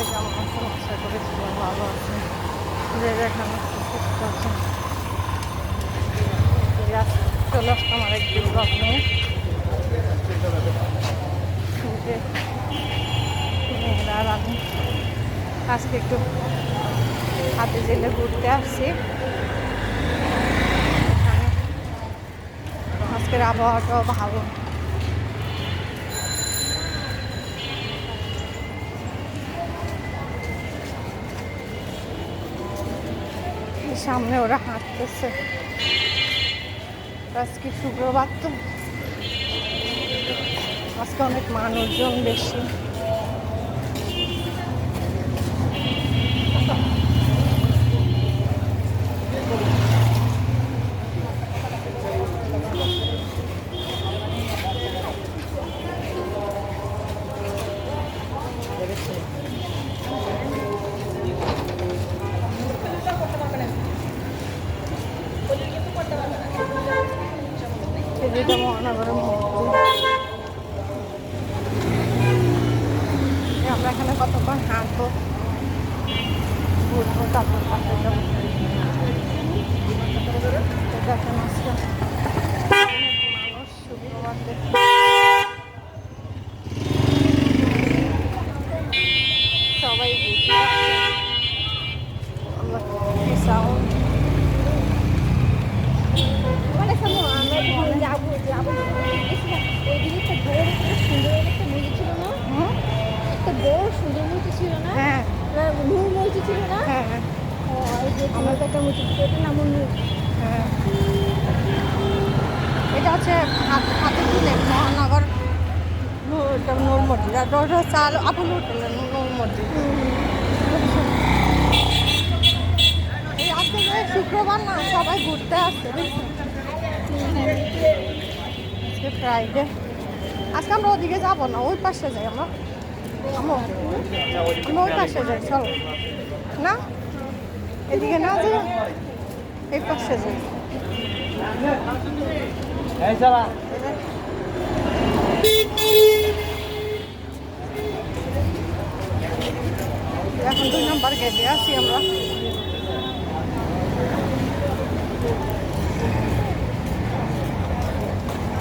সবাই কেমন আছেন আশা যে যেখানে সুস্থ চলে আসতাম আমার একটি ব্লগ নিয়ে আর আমি আজকে একটু হাতে জেলে ঘুরতে আসছি। আজকের আবহাওয়াটাও ভালো সামনে ওরা হাঁটতেছে। আজকে শুক্রবার তো। আজকে অনেক মানুষজন বেশি এদিকে মহানগরের মধ্যে আমরা এখানে কতক্ষণ হাঁটবো ঘুরবো তারপর পাশে যাব তো দেখেন আজকে অনেক মানুষ শুক্রবার দেখে সবাই ঘুরতে আল্লাহ কি সাউন্ড মানে শোনো, আমরা যখন যাব, যাব যখন গেছিলাম, ওইদিকে একটা বড় একটা সুন্দর একটা মসজিদ ছিল না? হুম? একটা বড় সুন্দর মসজিদ ছিল না? হ্যাঁ না, নূর মসজিদ ছিল না? হ্যাঁ হ্যাঁ ও, এই যে তোমার তো একটা মসজিদ, ওটার নামও নূর। হ্যাঁ। এটা হচ্ছে হাত- হাতে তুলে মহানগর নূর- এটা নূর মসজিদ আর ওটা হচ্ছে আলো আবুল হোটেলের নূর মসজিদ এই আজকে যে শুক্রবার না সবাই ঘুরতে আসছে বুঝছ? আজকে ফ্রাইডে আজকে আমরা ওদিকে যাব না ওই পাশে যাই আমরা আমরা ওই পাশে যাই চলো না এদিকে না যাই এই পাশে যাই এখন দুই নম্বর গেটে আছি আমরা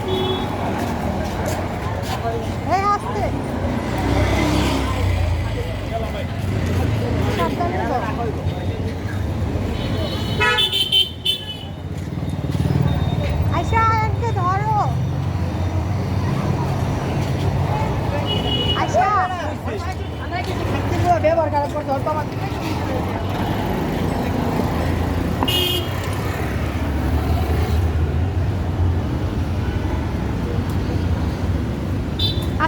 এই আসতে সাবধানে যাও। আয়শা আয়ানকে ধরো আয়শা ব্যবহার করার পর ধরতো আমার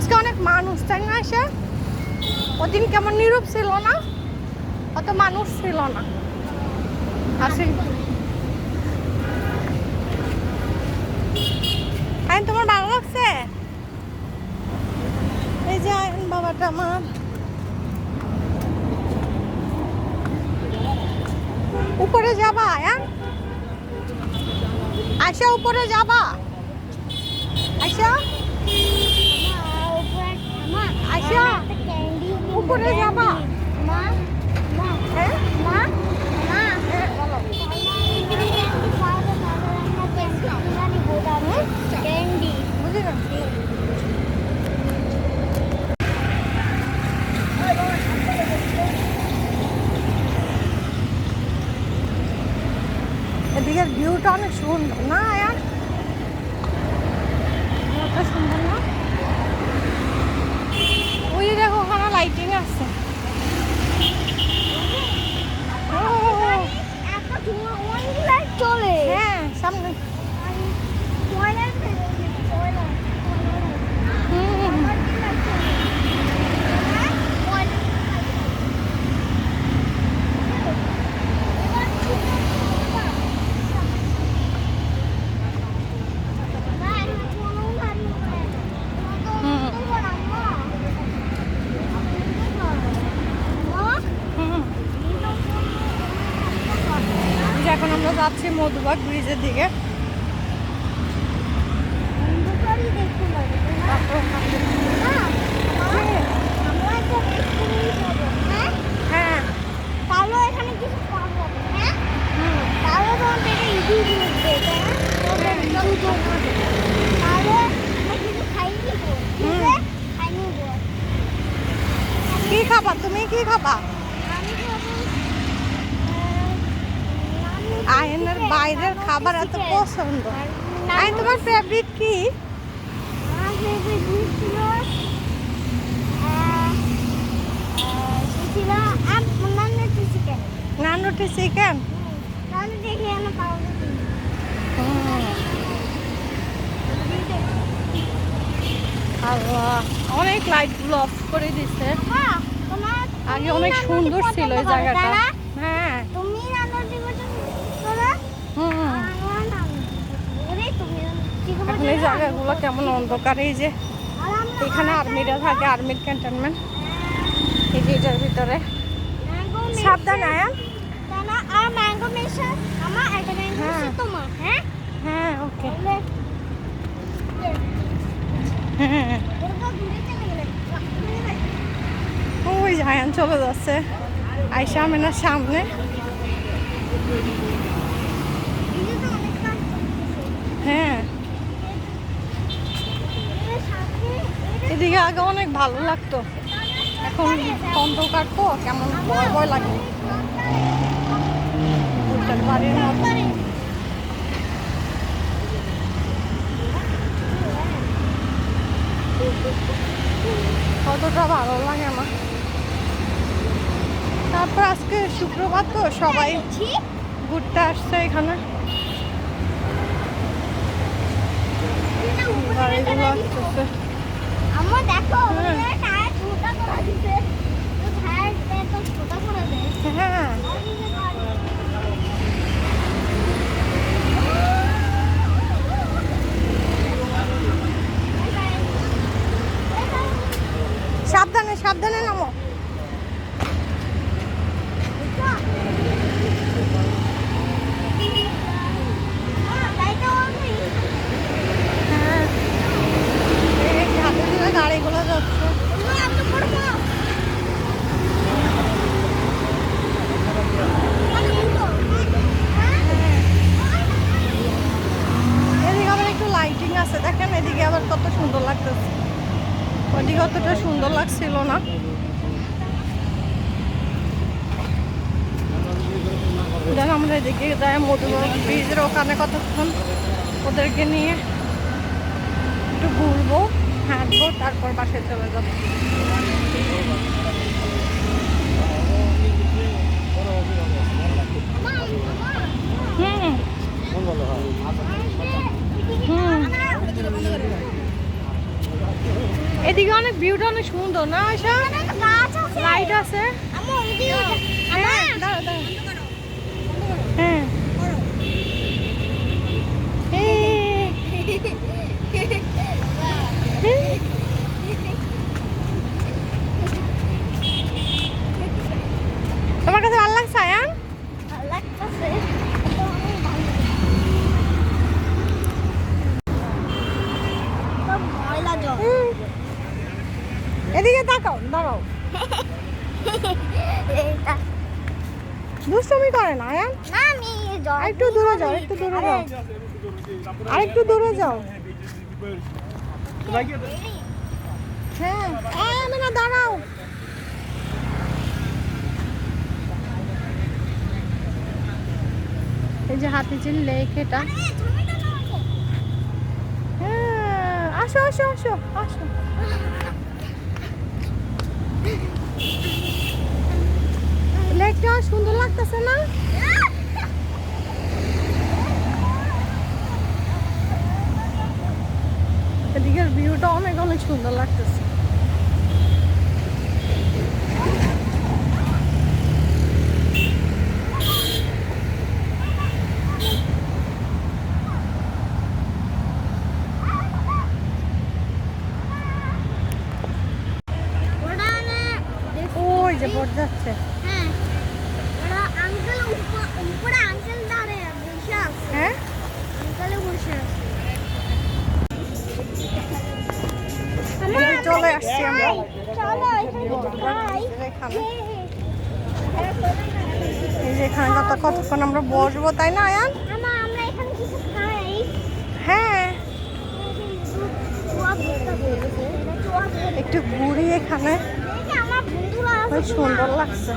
আজকে অনেক মানুষ, তাই না আয়শা? ওদিন কেমন নিরূপ ছিল না? অত মানুষ ছিল না। আসি। আইন তোমার ভালো লাগছে? এই যে আইন বাবাটা আমার উপরে যাবা, আয়ান? আয়সা উপরে যাবা। আয়সা candy উপরে যাবা? মা, মা, হ্যাঁ? এদিকের ভিউটা অনেক সুন্দর না? যাচ্ছি মধুবাগ ব্রিজের দিকে। হ্যাঁ। হ্যাঁ, কি খাবা? তুমি কি খাবা? আয়নের বাইরের খাবার এত পছন্দ। আয়ন তোমার ফেভারিট কি? চিকেন। দেখি আমি পাউডার আল্লাহ অনেক লাইটগুলো অফ করে দিছে। তোমার আগে অনেক সুন্দর ছিল এই জায়গাটা হ্যাঁ তুমি রান্নার দিবসে তোরা হুম আমার নাম ওরে তুমি চিকেন এখন এই জায়গাগুলো কেমন অন্ধকার, এই যে এখানে আর্মিরা থাকে, আর্মির ক্যান্টনমেন্ট। এই যে এটার ভিতরে। সাবধান ম্যাঙ্গো হ্যাঁ। হ্যাঁ ওকে। হ্যাঁ ওই যে আয়ান চলে যাচ্ছে। আইসা আমেনার সামনে। হ্যাঁ। এদিকে আগে অনেক ভালো লাগতো। এখন অন্ধকার তো, কেমন ভয় ভয় লাগে। কতটা ভালো লাগে আমার। তারপর আজকে শুক্রবার তো, সবাই ঘুরতে আসছে এখানে। গাড়িগুলো আসতেছে। সাবধানে সাবধানে নামো হ্যাঁ এই হাতে ধরে গাড়িগুলো যাচ্ছে এদিকে আবার একটু লাইটিং আছে দেখেন এদিকে আবার কত সুন্দর লাগতেছে ওইদিকে অতটা সুন্দর লাগছিল না দেন আমরা এদিকে যাই মধুবর ব্রিজের ওখানে কতক্ষণ ওদেরকে নিয়ে একটু ঘুরবো হাঁটবো তারপর বাসায় চলে যাব হুম হুম এদিকে অনেক ভিউটা অনেক সুন্দর না আয়সা লাইট আছে হ্যাঁ দাঁড়া দাঁড়া হ্যাঁ এই, এই, তোমার কাছে ভালো লাগছে আয়ান ময়লা জল হুম। এদিকে তাকাও দাঁড়াও এইটা দুষ্টমি করে না আয়ান না আমি জল আরেকটু দূরে যাও একটু দূরে যাও। আরেকটু দূরে যাও। হ্যাঁ। না দাঁড়াও। এই যে হাতিঝিল লেক এটা। হ্যাঁ আসো আসো আসো আসো। লেকটা সুন্দর লাগতেছে না? এদিকের ভিউটা অনেক অনেক সুন্দর লাগতেছে। ওই যে বোট যাচ্ছে। বসবো তাই না আয়ান? হ্যাঁ। একটু ঘুরি এখানে। সুন্দর লাগছে।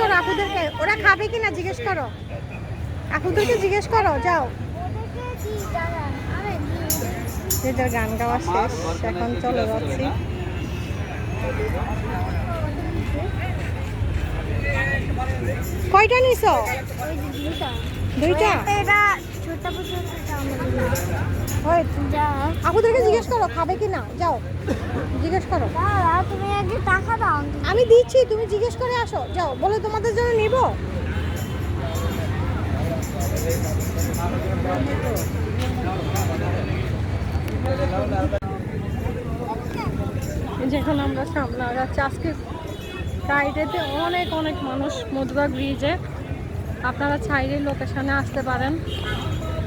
করো আপুদেরকে ওরা খাবে কি না জিজ্ঞেস করো। আপুদেরকে জিজ্ঞেস করো, যাও। যে যার গান গাওয়া শেষ, এখন চলে যাচ্ছি। কয়টা নিছ? দুইটা? আপুদেরকে জিজ্ঞেস করো খাবে কি না? যাও। জিজ্ঞেস করো। তুমি আগে টাকা দাও। আমি দিচ্ছি তুমি জিজ্ঞেস করে আসো। যাও বলে তোমাদের জন্য নিব। যেখানে আমরা সামনে আগাচ্ছি। আজকে ফ্রাইডেতে অনেক অনেক মানুষ মধুবাগ ব্রিজে আপনারা চাইলে লোকেশনে আসতে পারেন।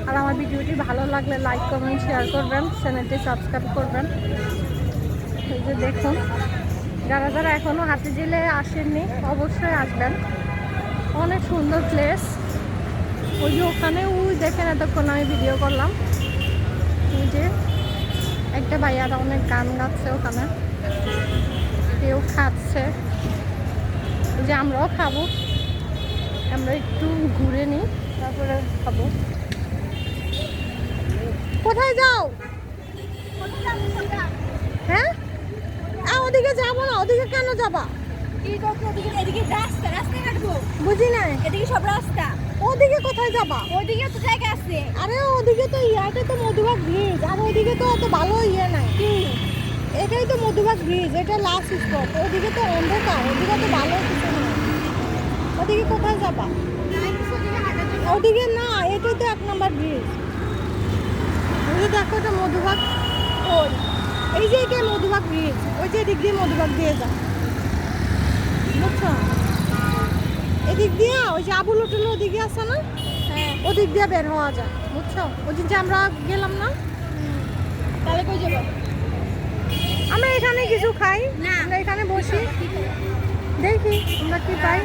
আর আমার ভিডিওটি ভালো লাগলে লাইক কমেন্ট শেয়ার করবেন চ্যানেলটি সাবস্ক্রাইব করবেন। এই যে দেখুন, যারা যারা এখনও হাতি জেলে আসেননি, অবশ্যই আসবেন। অনেক সুন্দর প্লেস ওই যে ওখানে, ওই দেখেন এতক্ষণ আমি ভিডিও করলাম। ওই যে একটা ভাইয়ারা অনেক গান গাচ্ছে ওখানে। কেউ খাচ্ছে। যে আমরাও খাব। আমরা একটু ঘুরে নিই, তারপরে খাব। কোথায় যাও? হ্যাঁ? আ, ওদিকে যাব না ওদিকে কেন যাবা? ওদিকে? এদিকে রাস্তা রাস্তায় হাঁটবো। বুঝি নাই। এদিকে সব রাস্তা। ওদিকে কোথায় যাবা? ওদিকে তো জায়গা আছে। আরে ওদিকে তো ইয়াতে তো মধুবাগ ব্রিজ আর ওদিকে তো অত ভালো ইয়ে নাই। এটাই তো মধুবাগ ব্রিজ এটা লাস্ট স্পট ওদিকে তো অন্ধকার ওদিকে তো ভালো কিছু না ওদিকে কোথায় যাবা? ওদিকে না এটাই তো এক নম্বর ব্রিজ যে দেখো এটা মধুবাগ ওই এই যে এটা মধুবাগ ব্রিজ ওই যে এদিক দিয়ে মধুবাগ দিয়ে যা। বুঝছ? এদিক দিয়ে ওই যে আবুল হোটেল ওদিকে আছে না? হ্যাঁ। ওদিক দিয়ে বের হওয়া যায় বুঝছ? ওদিক যে আমরা গেলাম না? তাহলে কই যাব? আমরা এখানে কিছু খাই। না। আমরা এখানে বসি। দেখি আমরা কি পাই?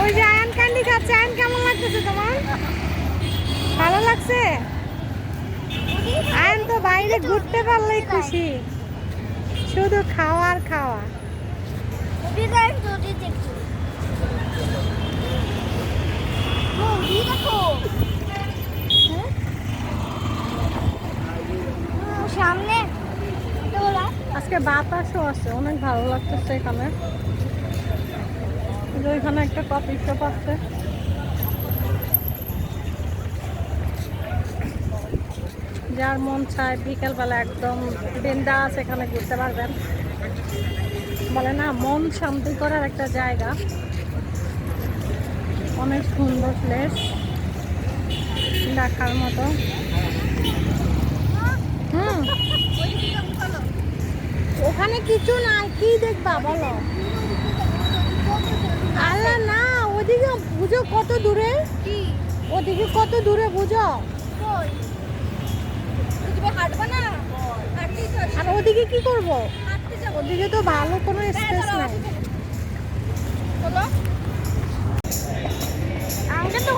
ওই যে আয়ান ক্যান্ডি খাচ্ছে। আয়ান কেমন লাগতেছে তোমার? ভালো লাগছে? আয়ান তো বাইরে ঘুরতে পারলেই খুশি। শুধু খাওয়া আর খাওয়া। সামনে। আজকে বাতাসও আছে অনেক ভালো লাগতেছে এখানে। ওইখানে একটা কফি শপ আছে। যার মন চায় বিকেলবেলা একদম বিন্দাস এখানে ঘুরতে পারবেন। বলে না, মন শান্তি করার একটা জায়গা। অনেক সুন্দর প্লেস দেখার মতো। হুম। ওখানে কিছু নাই, কি দেখবা বলো? আল্লাহ না ওদিকে বুঝো কত দূরে। কি? ওদিকে কত দূরে বুঝো। আর ওদিকে কি করব? ওদিকে তো ভালো কোনো স্পেস নাই। আমাকে তো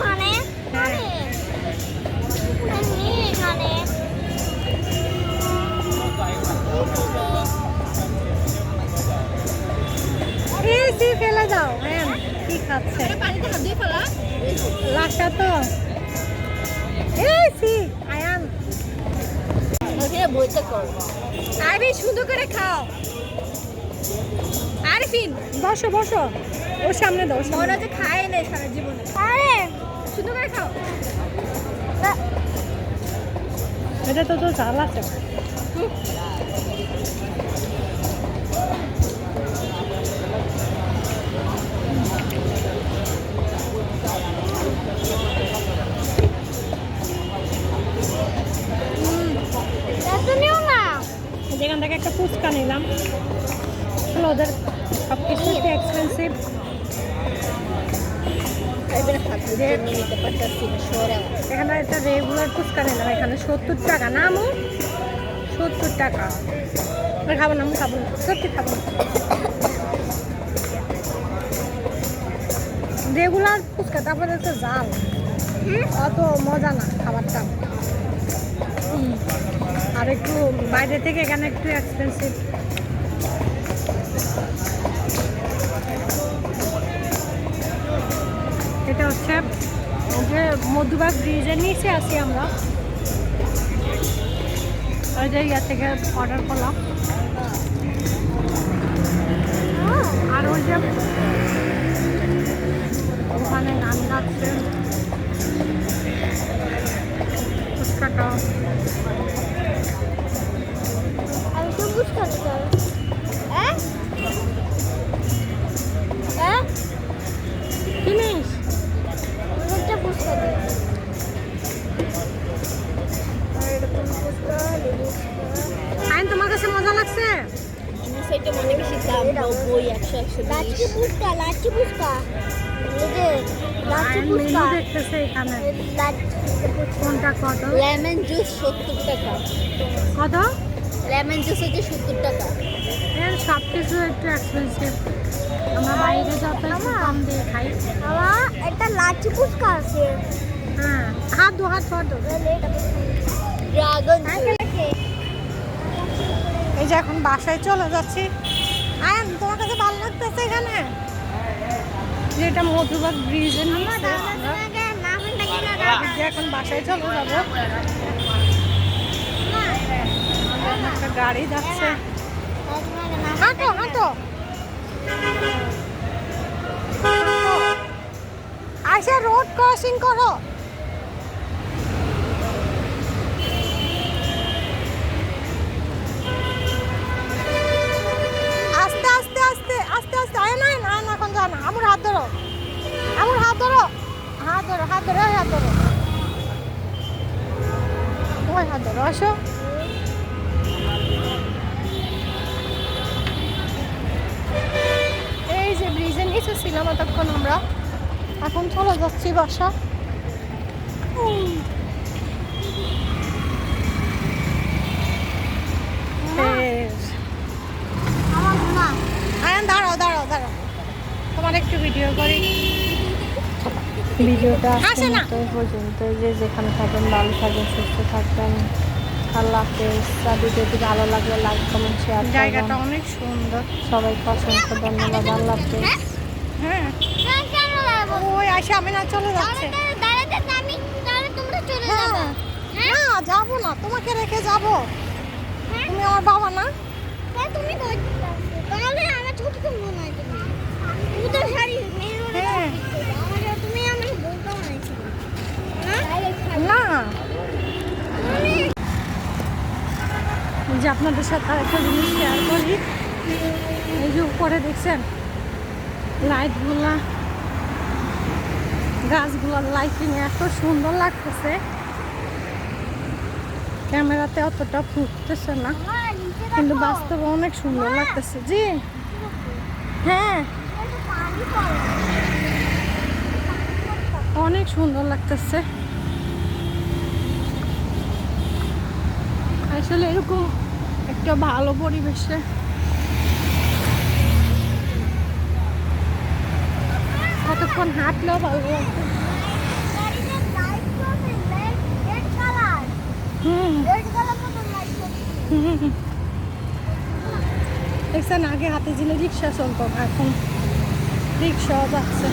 সি ফেলে দাও হ্যাঁ কি খাচ্ছে? পানিতে হাত দিয়ে ফেলা লাশা তো। এই সি আয়ান। ওখানে বইতে কর আরে সুন্দর করে খাও। আরিফিন বসো বসো। ওর সামনে দাও ওরা যে খায় না সারা জীবনে। আরে সুন্দর করে খাও। এটা তো তো ঝাল যেখান থেকে একটা ফুচকা নিলাম। আসলে ওদের সব কিছু একটু এক্সপেন্সিভ এখানে একটা রেগুলার ফুচকা নিলাম, এখানে সত্তর টাকা। না আমু সত্তর টাকা। খাব না আমি খাব না। সত্যি খাব না। রেগুলার ফুচকা, তারপরে হচ্ছে জাল অত মজা না খাবারটা। আর একটু বাইরে থেকে এখানে একটু এক্সপেন্সিভ এটা হচ্ছে যে মধুবাগ ব্রিজের নিচে আছি আমরা। ওই যে ইয়া থেকে অর্ডার করলাম। আর ওই যে ওখানে গান গাচ্ছে। ফুচকাটা আমি তো বুঝতে পারছি হ্যাঁ হ্যাঁ জিনিস একটা ফুচকা দিই কাছে মজা লাগছে? অনেক বেশি দাম নব্বই একশো একশো লাচ্ছি লাচ্ছি কত? লেমন জুস সত্তর টাকা। কত? লেমন জুস হচ্ছে সত্তর টাকা। সব কিছু একটু এক্সপেন্সিভ আমরা বাইরে যত কম দিয়ে খাই। আমার একটা লাচ্ছি ফুচকা আছে। হ্যাঁ হাত দু হাত ড্রাগন এই যে এখন বাসায় চলে যাচ্ছি। আয়ান তোমার কাছে ভালো লাগতেছে এখানে? যে এটা মধুবাগ যে এখন বাসায় চলে যাব। একটা গাড়ি যাচ্ছে। হাঁটো হাঁটো। আইসা রোড ক্রসিং করো। হাত ধরো হাত ধরো হাত ওই হাত আসো। এই যে ব্রিজের নিচে ছিলাম এতক্ষণ আমরা। এখন চলে যাচ্ছি বাসা। দাঁড়াও দাঁড়াও দাঁড়াও। তোমার একটু ভিডিও করি। ভিডিওটা আসে না। এই পর্যন্ত যে যেখানে থাকবেন ভালো থাকবেন সুস্থ থাকবেন। আল্লাহ হাফেজ। আর ভিডিওটি ভালো লাগলে লাইক কমেন্ট শেয়ার জায়গাটা অনেক সুন্দর। সবাইকে অসংখ্য ধন্যবাদ। আল্লাহ হাফেজ। হ্যাঁ। ওই আয়সা আমি না চলে যাচ্ছে। দাঁড়াতে আমি তাহলে তোমরা চলে যাবে হ্যাঁ। না যাব না। তোমাকে রেখে যাব। তুমি আমার বাবা না? হ্যাঁ তুমি তাহলে আমার ছোট মনে হয় তুমি। তুমি তো শাড়ি হ্যাঁ। আমার তুমি আমাকে বলতে বানাইছিল যে আপনাদের সাথে একটা জিনিস শেয়ার করি। এই যে উপরে দেখছেন লাইটগুলা গাছগুলার লাইটিং এত সুন্দর লাগতেছে। ক্যামেরাতে অতটা ফুটতেছে না, কিন্তু বাস্তবে অনেক সুন্দর লাগতেছে। জি। হ্যাঁ। অনেক সুন্দর লাগতেছে। আসলে এরকম একটা ভালো পরিবেশে। কতক্ষণ হাঁটলেও ভালো। দেখছেন, আগে হাতে ঝিলে রিক্সা চলতো, এখন রিক্সাও যাচ্ছে।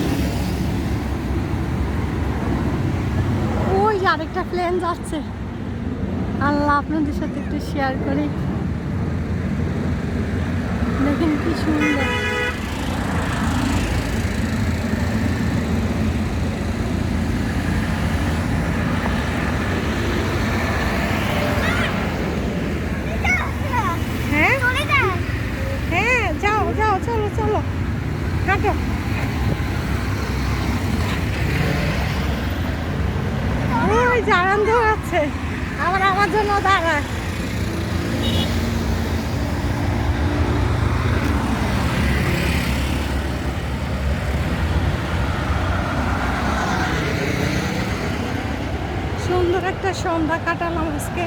ওই আরেকটা প্লেন যাচ্ছে। আল্লাহ আপনাদের সাথে একটু শেয়ার করি। দেখেন কি সুন্দর হ্যাঁ হ্যাঁ যাও যাও চলো চলো হাঁটো ওই জানান দৌড়াচ্ছে আবার আমার জন্য দাঁড়ায় সুন্দর সন্ধ্যা কাটালাম আজকে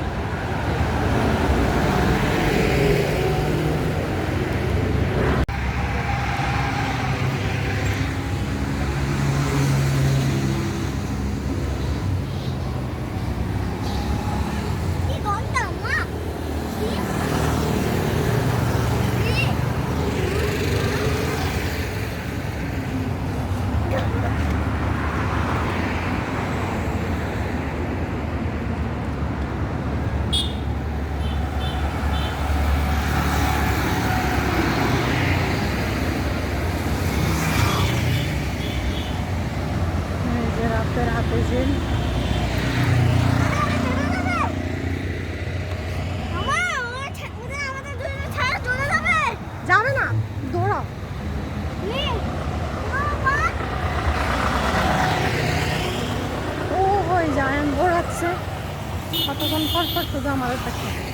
এই যে রাতের হাতে জিন যাবে না দৌড়াও ও ওই যায় দৌড়াচ্ছে কতক্ষণ